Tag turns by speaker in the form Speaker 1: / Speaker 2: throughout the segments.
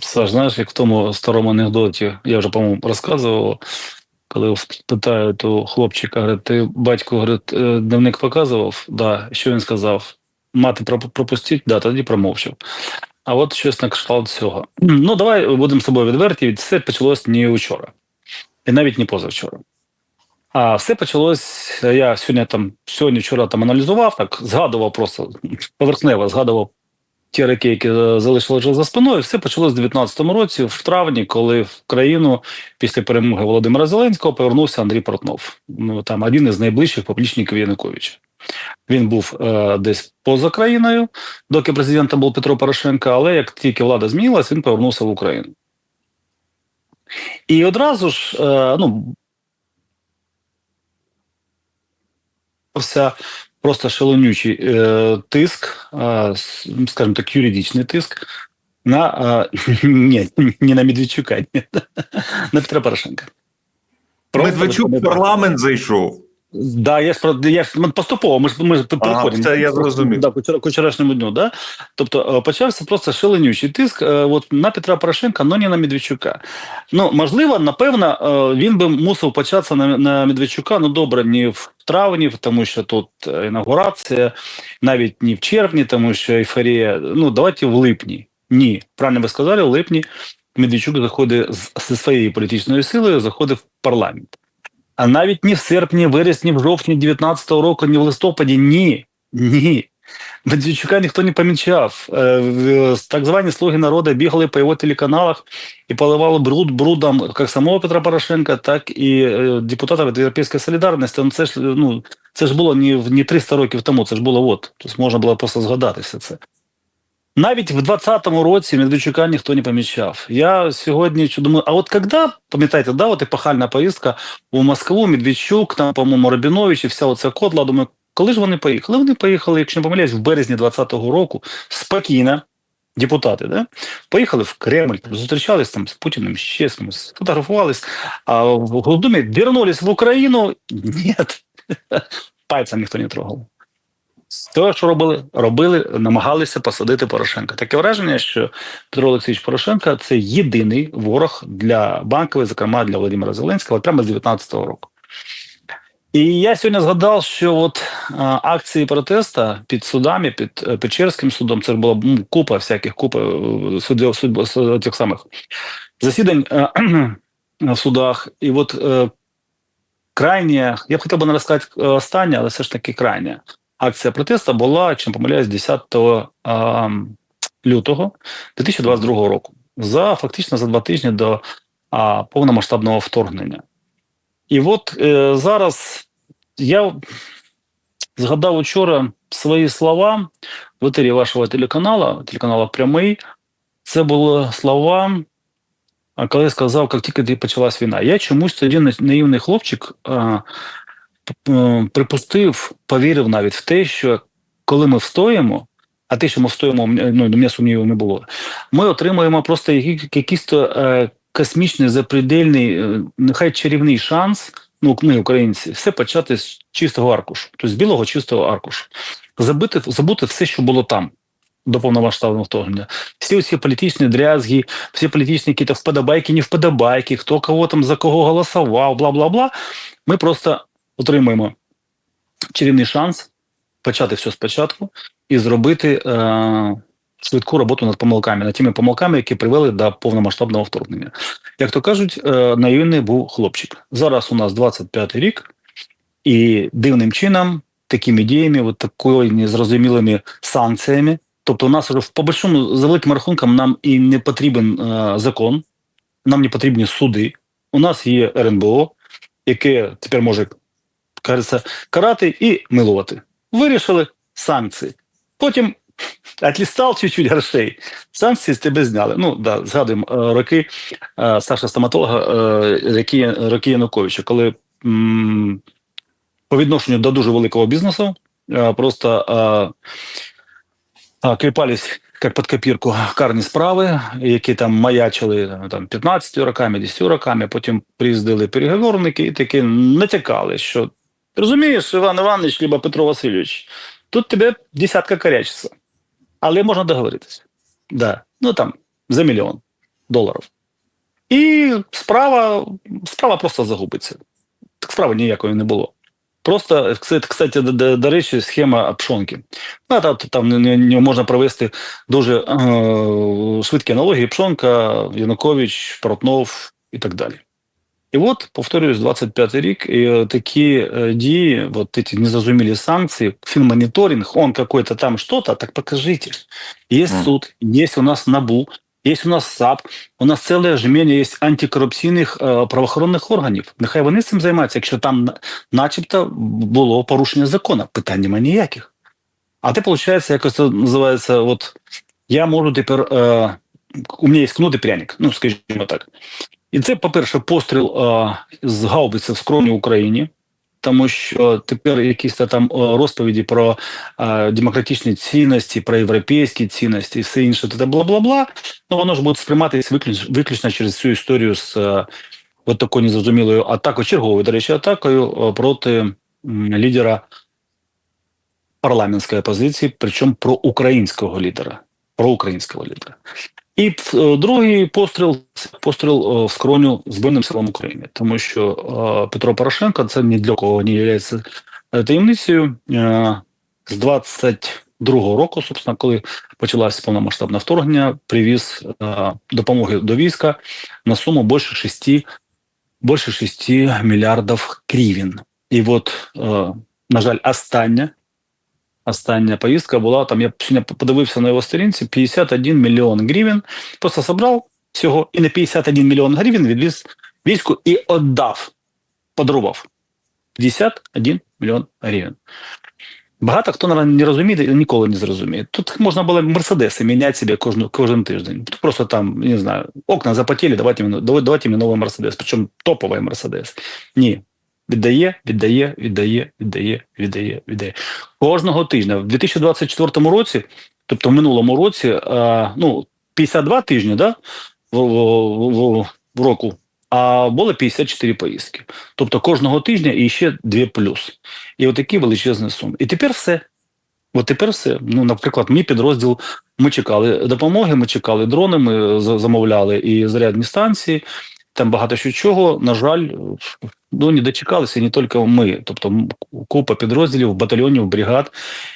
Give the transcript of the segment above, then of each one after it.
Speaker 1: Саш, знаєш, як в тому старому анекдоті, я вже, по-моєму, розказував, коли питають у хлопчика, говорить, ти батько говорить, е, дневник показував? Да. Що він сказав? Мати пропустіть, да, тоді промовчав. А от щось на кшталт цього. Ну, давай будемо з тобою відверті. Все почалось не вчора, і навіть не позавчора. А все почалось. Я сьогодні там сьогодні вчора там аналізував, так згадував просто поверхнево, згадував ті роки, які е, залишили вже за спиною. Все почалось в 19-му році, в травні, коли в країну після перемоги Володимира Зеленського повернувся Андрій Портнов. Ну там один із найближчих поплічників Януковича. Він був е, десь поза країною, доки президентом був Петро Порошенко, але як тільки влада змінилась, він повернувся в Україну. І одразу ж, е, ну, просто шаленючий е, тиск, е, скажімо так, юридичний тиск на е, ні, не на Медведчука, ні, на Петра Порошенка. Просто
Speaker 2: Медведчук в парламент зайшов.
Speaker 1: Да, я ж про я поступово. Ми ж ми ж переходимо
Speaker 2: це я зрозумів.
Speaker 1: Да, к вчорашньому дню. Да? Тобто е, почався просто шаленючий тиск е, от, на Петра Порошенка, але не на Медведчука. Ну можливо, напевно, е, він би мусив початися на, на Медведчука. Ну добре, не в травні, тому що тут інаугурація, навіть не в червні, тому що ейфорія. Ну давайте в липні. Ні, правильно ви сказали, в липні Медведчук заходить зі своєю політичною силою, заходить в парламент. А навіть ні в серпні, вересні, в жовтні 19-го року, ні в листопаді, ні. Ні. Медведчука ніхто не помічав. Е, Так звані слуги народу бігали по його телеканалах і поливали бруд брудом як самого Петра Порошенка, так і е, депутатів від Європейської солідарності. Ну це ж ну це ж було не, не 300 років тому, це ж було от. Тобто можна було просто згадати все це. Навіть в 20-му році Медведчука ніхто не помічав. Я сьогодні думаю, а от коли, пам'ятаєте, да, от епохальна поїздка у Москву, Медведчук, там, по-моєму, Рабінович і вся оця кодла. Думаю, коли ж вони поїхали? Вони поїхали, якщо не помиляюсь, в березні 20-го року спокійно. Депутати, да? поїхали в Кремль, зустрічались там з Путіним, ще з кимось, сфотографувались, а в Голдумі вернулись в Україну. Ні, пальцем ніхто не трогав. Те, що робили, робили, намагалися посадити Порошенка. Таке враження, що Петро Олексійович Порошенко це єдиний ворог для банкової, зокрема для Володимира Зеленського, прямо з 19-го року. І я сьогодні згадав, що от а, акції протесту під судами, під е, Печерським судом, це була м, купа всяких купа е, судів, судів, судів тих самих засідань е, в судах. І от е, крайня, я б хотів би не розказати е, останнє, але все ж таки крайня акція протесту була, якщо не помиляюсь, 10 а, лютого 2022 року. За фактично за два тижні до а, повномасштабного вторгнення. І от е, зараз я згадав учора свої слова в етері вашого телеканалу, телеканалу Прямий. Це були слова, коли я сказав, як тільки почалась війна. Я чомусь тоді наївний хлопчик п- припустив, повірив навіть в те, що коли ми встоїмо, а те, що ми встоїмо, ну, до мене сумнівів не було, ми отримуємо просто якийсь е, космічний, запредельний, е, нехай чарівний шанс, ну, ми, українці, все почати з чистого аркушу, тобто з білого чистого аркушу. Забити, забути все, що було там. До повномасштабного вторгнення. Всі ці політичні дрязги, всі політичні якісь вподобайки, не вподобайки, хто кого там за кого голосував, бла бла бла. Ми просто отримуємо чарівний шанс почати все спочатку і зробити е, швидку роботу над помилками, над тими помилками, які привели до повномасштабного вторгнення. Як то кажуть, е, наївний був хлопчик. Зараз у нас 25-й рік, і дивним чином, такими діями, от такою незрозумілими санкціями. Тобто, у нас вже по большому за великим рахунком нам і не потрібен е, закон, нам не потрібні суди. У нас є РНБО, яке тепер може кажеться, карати і милувати. Вирішили санкції. Потім отлістав чуть-чуть грошей. Санкції з тебе зняли. Ну да, згадуємо е, роки е, Саша стоматолога, е, роки, роки Януковича, коли м, по відношенню до дуже великого бізнесу просто клепались як під копірку карні справи, які там маячили там 15 роками, 10 роками, потім приїздили переговорники і таки натякали, що розумієш, Іван Іванович, либо Петро Васильович, тут тебе десятка корячиться, але можна договоритися. Да. Ну там за мільйон. доларів. І справа, справа просто загубиться. Так справи ніякої не було. Просто, кстати, до, до, речі, схема пшонки. Ну, та, там не можна провести дуже е, швидкі аналогії: Пшонка, Янукович, Портнов і так далі. І от, повторюсь, 25-й рік, і е, такі е, дії, вот эти незразумілі санкції, фінмоніторинг, он какой-то там что-то, так покажите. Есть
Speaker 2: Мгм.
Speaker 1: суд, есть у нас НАБУ, есть у нас САП, у нас ціле жмення є антикорупційних е, правоохоронних органів. Нехай вони цим займаються, якщо там начебто було порушення закону. Питань немає ніяких. А ти, виходить, якось це називається, от я можу тепер, е, у мене є кнут і пряник, ну, скажімо так. І це, по-перше, постріл е, з гаубиці в скромній Україні, тому що тепер якісь там е, розповіді про е, демократичні цінності, про європейські цінності і все інше, та бла-бла-бла, ну воно ж буде сприйматися виключно, виключно через цю історію з е, от такою незрозумілою атакою, черговою, до речі, атакою проти м, лідера парламентської опозиції, причому про українського лідера. Про українського лідера. І е, другий постріл постріл е, в скроню Збройним силам України, тому що е, Петро Порошенко це ні для кого не є таємницею. З 22-го року, собственно, коли почалося повномасштабне вторгнення, привіз допомоги до війська на суму більше 6, більше 6 мільярдів гривень. І от, на жаль, остання остання поїздка була там. Я сьогодні подивився на його сторінці 51 мільйон гривень. Просто собрав всього і на 51 мільйон гривень відвіз війську і віддав, подарував 51 мільйон гривень. Багато хто наверное, не розуміє і ніколи не зрозуміє. Тут можна було мерседеси міняти собі кожну, кожен тиждень. Просто там, не знаю, окна запотіли, давайте давайте мені новий мерседес, причому топовий мерседес. Ні. Віддає, віддає, віддає, віддає, віддає, віддає. Кожного тижня. В 2024 році, тобто в минулому році, е, ну, 52 тижні да, в, в, в, в року, а було 54 поїздки. Тобто кожного тижня і ще 2 плюс. І отакі величезні суми. І тепер все. От тепер все. Ну, наприклад, мій підрозділ, ми чекали допомоги, ми чекали дрони, ми замовляли і зарядні станції, там багато що чого. На жаль, ну не дочекалися не тільки ми, тобто купа підрозділів, батальйонів, бригад,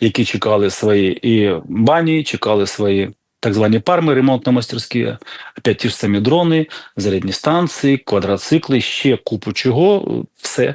Speaker 1: які чекали свої і бані, чекали свої так звані парми, ремонтно мастерські, опять ті ж самі дрони, зарядні станції, квадроцикли, ще купу чого, все.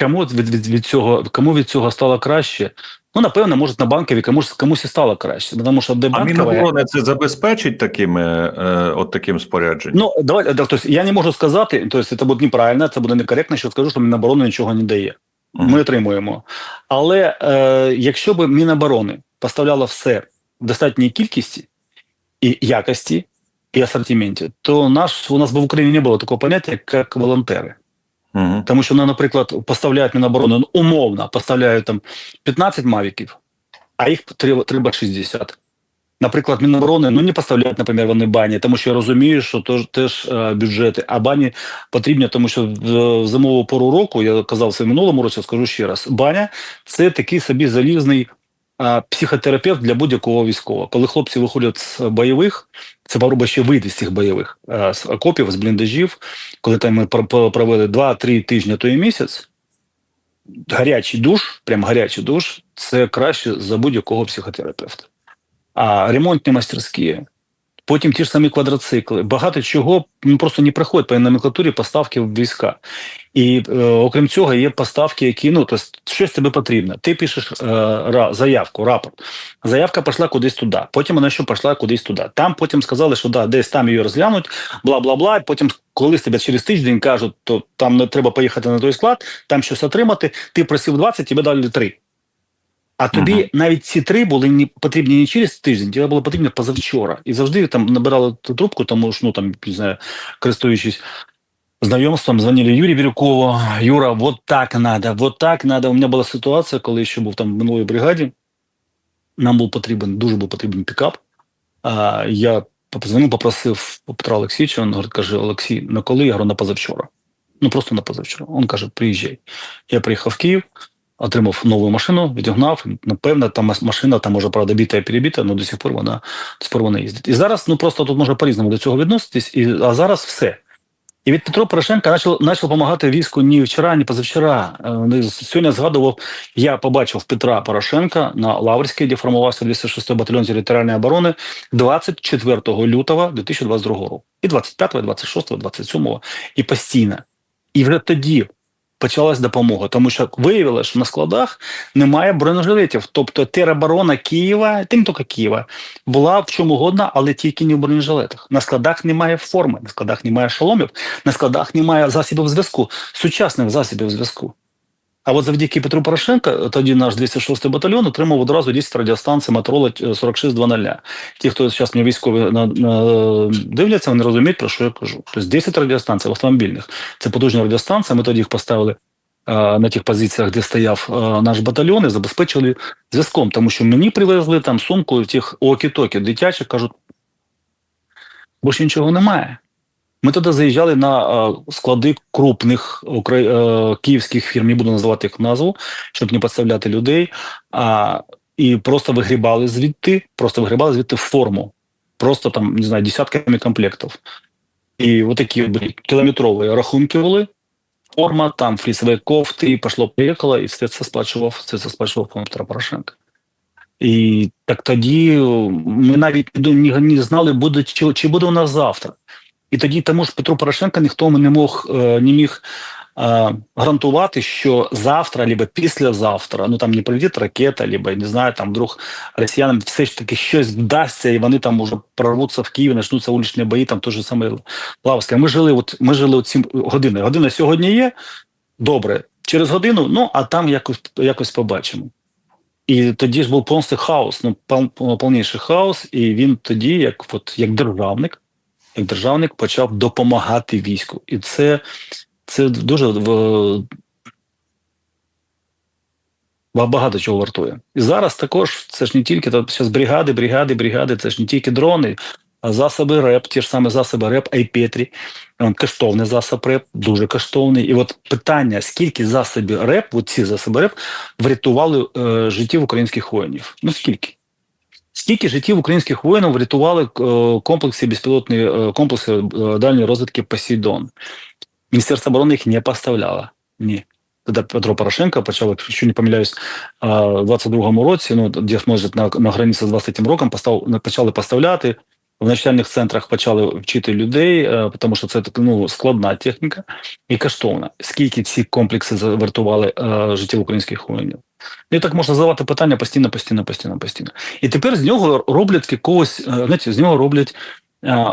Speaker 1: Кому від, від, від цього, кому від цього стало краще? Ну, напевно, може, на банкові комусь, комусь і стало краще. Тому що де
Speaker 2: А. Міноборони це забезпечить такими, е, от таким спорядженням?
Speaker 1: Ну, давай, да, то я не можу сказати, то це буде неправильно, це буде некоректно, що скажу, що Міноборони нічого не дає.
Speaker 2: Мгм.
Speaker 1: Ми отримуємо. Але е, якщо б Міноборони поставляло все в достатній кількості і якості, і асортименті, то наш, у нас би в Україні не було такого поняття, як волонтери.
Speaker 2: Мгм.
Speaker 1: Тому що, ну, наприклад, поставляють Міноборони, ну, умовно, поставляють там 15 мавіків, а їх треба, треба 60. Наприклад, Міноборони ну, не поставляють, наприклад, вони бані, тому що я розумію, що теж, теж бюджети, а бані потрібні, тому що в, зимову пору року, я казав це в минулому році, скажу ще раз, баня це такий собі залізний психотерапевт для будь-якого військового. Коли хлопці виходять з бойових, це попробуй ще вийти з цих бойових, е, з окопів, з бліндажів, коли там ми пр- пр- провели 2-3 тижні, то і місяць, гарячий душ, прям гарячий душ, це краще за будь-якого психотерапевта. А ремонтні майстерські, потім ті ж самі квадроцикли, багато чого ну, просто не приходять по номенклатурі поставки в війська. І е, окрім цього, є поставки, які ну тобто, щось тобі потрібно. Ти пишеш е, ра, заявку, рапорт. Заявка пішла кудись туди. Потім вона ще пішла кудись туди. Там потім сказали, що да, десь там її розглянуть, бла бла бла. Потім, коли тебе через тиждень кажуть, то там не треба поїхати на той склад, там щось отримати. Ти просив 20, тебе дали 3. А тобі
Speaker 2: Мгм.
Speaker 1: навіть ці три були не потрібні не через тиждень, тобі було потрібно позавчора. І завжди там набирали трубку, тому що ну там не знаю, користуючись знайомством, дзвонили Юрій Бірюкову, Юра, вот так надо, вот так надо. У мене була ситуація, коли я ще був там в минулій бригаді. Нам був потрібен, дуже був потрібен пікап. А, я позвонив, попросив Петра Олексійовича, він говорить, каже, Олексій, на коли? Я говорю, на позавчора. Ну просто на позавчора. Він каже, приїжджай. Я приїхав в Київ, отримав нову машину, відігнав. Напевно, там машина там може правда біта і перебіта, але до сих пор вона до сих пор вона їздить. І зараз ну просто тут може по-різному до цього відноситись, і а зараз все. І від Петро Порошенка почав, почав допомагати війську ні вчора, ні позавчора. Е, Сьогодні згадував, я побачив Петра Порошенка на Лаврській, де формувався 206 батальйон територіальної оборони 24 лютого 2022 року. І 25, 26, 27 і постійно. І вже тоді почалась допомога, тому що виявилося, що на складах немає бронежилетів. Тобто тероборона Києва, тим тільки Києва, була в чому угодно, але тільки не в бронежилетах. На складах немає форми, на складах немає шоломів, на складах немає засобів зв'язку, сучасних засобів зв'язку. А от завдяки Петру Порошенка, тоді наш 206 батальйон отримав одразу 10 радіостанцій Моторола 4620. Ті, хто зараз мені військові на, дивляться, вони розуміють, про що я кажу. Тобто 10 радіостанцій автомобільних. Це потужні радіостанції. Ми тоді їх поставили е, на тих позиціях, де стояв е, наш батальйон, і забезпечили зв'язком. Тому що мені привезли там сумку тих окі-токі дитячих, кажуть, більше нічого немає. Ми тоді заїжджали на е, склади крупних е, київських фірм, не буду називати їх назву, щоб не підставляти людей. А, і просто вигрібали звідти, просто вигрібали звідти форму. Просто там, не знаю, десятками комплектів. І от кілометрові рахунки були. Форма, там флісові кофти, і пішло, поїхало, і все це сплачував, все це сплачував фонд Петра Порошенка. І так тоді ми навіть не знали, буде, чи, чи буде у нас завтра. І тоді тому ж Петру Порошенка ніхто не мог е, не міг е, гарантувати, що завтра, або післязавтра, ну там не прилетить ракета, либо не знаю, там вдруг росіянам все ж таки щось вдасться, і вони там уже прорвуться в Києві, почнуться вуличні бої, там той же самий Лавський. Ми жили, от ми жили от 7 години. Година сьогодні є. Добре, через годину, ну а там якось якось побачимо. І тоді ж був повністю хаос, ну пов- повніший хаос, і він тоді, як от як державник, як державник почав допомагати війську. І це, це дуже в- багато чого вартує. І зараз також це ж не тільки зараз бригади, бригади, бригади, це ж не тільки дрони, а засоби РЕП, ті ж самі засоби РЕП, Айпетрі, коштовний засоб РЕП, дуже коштовний. І от питання: скільки засобів РЕП, от ці засоби РЕП, врятували е, життів українських воїнів? Ну скільки? Скільки життів українських воїнів врятували е, комплекси безпілотні е, комплекси е, дальньої розвідки Посейдон? Міністерство оборони їх не поставляло. Ні. Тоді Петро Порошенко почав, якщо не помиляюсь, в 22-му році, ну де може на, на границі з 23-м роком почали поставляти. В навчальних центрах почали вчити людей, тому що це ну, складна техніка і коштовна. Скільки ці комплекси завертували е, життів українських воїнів? І так можна задавати питання постійно, постійно, постійно, постійно. І тепер з нього роблять якогось, е, знаєте, з нього роблять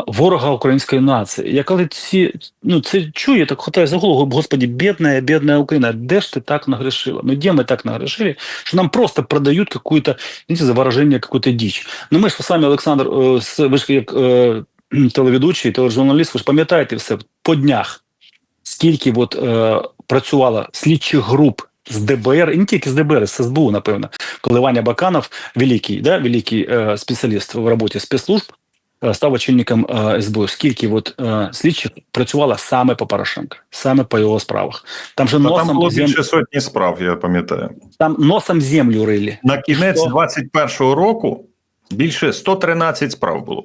Speaker 1: ворога української нації. Я коли ці, ну, це чую, так хватає за голову, господі, бідна, бідна Україна, де ж ти так нагрешила? Ну, де ми так нагрешили, що нам просто продають какую-то, за выражение, какую-то дичь. Ну, ми ж самі, Олександр, е, ви ж як е, телеведучий, тележурналіст, ви ж пам'ятаєте все по днях, скільки от, е, працювало слідчих груп з ДБР, і не тільки з ДБР, з СБУ, напевно, коли Ваня Баканов, великий, да, великий е, спеціаліст в роботі спецслужб, е, став очільником е, СБУ. Скільки от, е, слідчих працювало саме по Порошенка, саме по його справах. Там же носом,
Speaker 2: там було
Speaker 1: зем...
Speaker 2: більше сотні справ, я пам'ятаю.
Speaker 1: там носом землю рили.
Speaker 2: На кінець
Speaker 1: Що?
Speaker 2: 21-го року більше 113 справ було.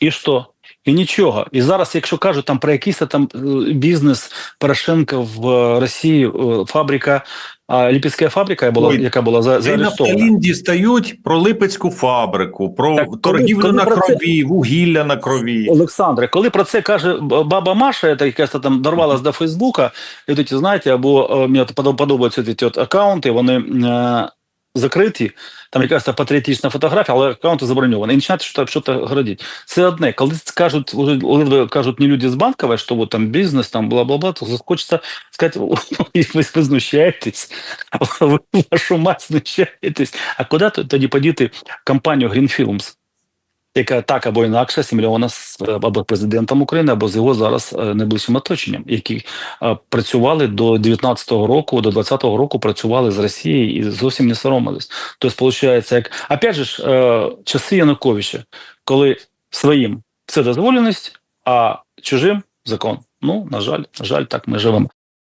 Speaker 1: І що? І нічого. І зараз, якщо кажуть там про якийсь там е, бізнес Порошенка в е, Росії, е, фабрика, а, ліпецька фабрика була,
Speaker 2: Ой,
Speaker 1: яка була за, заарештована.
Speaker 2: нафталін дістають про Липецьку фабрику, про
Speaker 1: Так, коли-
Speaker 2: торгівлю
Speaker 1: коли
Speaker 2: на
Speaker 1: про це-
Speaker 2: вугілля на крові.
Speaker 1: Олександре, коли про це каже баба Маша, яка якась там дорвалась до Фейсбука, і тут знаєте, або е, мені подобаються ці от аккаунти, вони е, закриті, там якась там патріотична фотографія, але аккаунти заброньовані. І починати щось, що говорити. Це одне. Коли кажуть, коли кажуть не люди з банкової, що от там бізнес, там бла-бла-бла, то хочеться сказати, ви, ви знущаєтесь, ви вашу мать знущаєтесь. А куди тоді подіти компанію Green Films? Яка так або інакше асимільована з е, або президентом України, або з його зараз е, найближчим оточенням, які е, працювали до 19-го року, до 20-го року працювали з Росією і зовсім не соромились. Тобто, виходить, як опять же ж, часи Януковича, коли своїм це дозволеність, а чужим закон. Ну, на жаль, на жаль, так ми живемо.